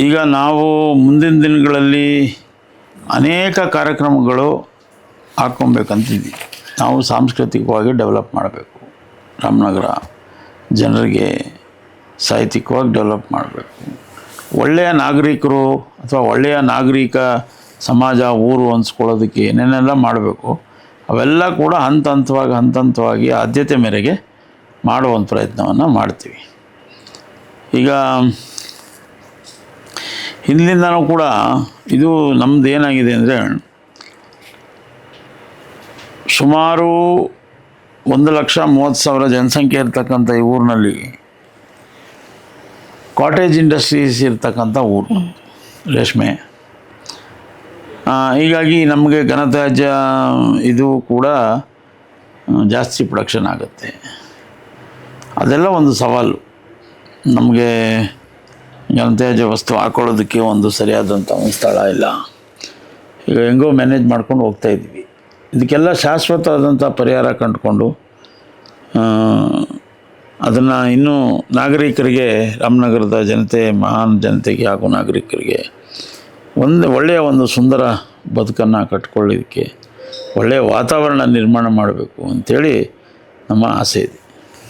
ಈಗ ನಾವು ಮುಂದಿನ ದಿನಗಳಲ್ಲಿ ಅನೇಕ ಕಾರ್ಯಕ್ರಮಗಳು ಹಾಕ್ಕೊಬೇಕಂತಿದ್ವಿ. ನಾವು ಸಾಂಸ್ಕೃತಿಕವಾಗಿ ಡೆವಲಪ್ ಮಾಡಬೇಕು. ರಾಮನಗರ ಜನರಿಗೆ ಸಾಹಿತ್ಯಿಕವಾಗಿ ಡೆವಲಪ್ ಮಾಡಬೇಕು. ಒಳ್ಳೆಯ ನಾಗರಿಕರು ಅಥವಾ ಒಳ್ಳೆಯ ನಾಗರಿಕ ಸಮಾಜ, ಊರು ಅನ್ಸ್ಕೊಳ್ಳೋದಕ್ಕೆ ಏನೇನೆಲ್ಲ ಮಾಡಬೇಕು, ಅವೆಲ್ಲ ಕೂಡ ಹಂತ ಹಂತವಾಗಿ ಹಂತ ಹಂತವಾಗಿ ಆದ್ಯತೆ ಮೇರೆಗೆ ಮಾಡುವಂಥ ಪ್ರಯತ್ನವನ್ನು ಮಾಡ್ತೀವಿ. ಈಗ ಹಿಂದಿನಿಂದನೂ ಕೂಡ ಇದು ನಮ್ಮದು ಏನಾಗಿದೆ ಅಂದರೆ ಸುಮಾರು ಒಂದು ಲಕ್ಷ ಮೂವತ್ತು ಸಾವಿರ ಜನಸಂಖ್ಯೆ ಇರ್ತಕ್ಕಂಥ ಈ ಊರಿನಲ್ಲಿ ಕಾಟೇಜ್ ಇಂಡಸ್ಟ್ರೀಸ್ ಇರ್ತಕ್ಕಂಥ ಊರು ರೇಷ್ಮೆ. ಹೀಗಾಗಿ ನಮಗೆ ಘನತ್ಯಾಜ್ಯ ಇದು ಕೂಡ ಜಾಸ್ತಿ ಪ್ರೊಡಕ್ಷನ್ ಆಗುತ್ತೆ. ಅದೆಲ್ಲ ಒಂದು ಸವಾಲು. ನಮಗೆ ಘನತ್ಯಾಜ್ಯ ವಸ್ತು ಹಾಕೊಳ್ಳೋದಕ್ಕೆ ಒಂದು ಸರಿಯಾದಂಥ ಒಂದು ಸ್ಥಳ ಇಲ್ಲ. ಈಗ ಹೆಂಗೋ ಮ್ಯಾನೇಜ್ ಮಾಡ್ಕೊಂಡು ಹೋಗ್ತಾ ಇದ್ವಿ ಇದಕ್ಕೆಲ್ಲ ಶಾಶ್ವತವಾದಂಥ ಪರಿಹಾರ ಕಂಡುಕೊಂಡು ಅದನ್ನು ಇನ್ನೂ ನಾಗರಿಕರಿಗೆ, ರಾಮನಗರದ ಜನತೆ, ಮಹಾನ್ ಜನತೆಗೆ ಹಾಗೂ ನಾಗರಿಕರಿಗೆ ಒಂದು ಒಳ್ಳೆಯ ಒಂದು ಸುಂದರ ಬದುಕನ್ನು ಕಟ್ಕೊಳ್ಳೋದಕ್ಕೆ ಒಳ್ಳೆಯ ವಾತಾವರಣ ನಿರ್ಮಾಣ ಮಾಡಬೇಕು ಅಂಥೇಳಿ ನಮ್ಮ ಆಸೆ ಇದೆ.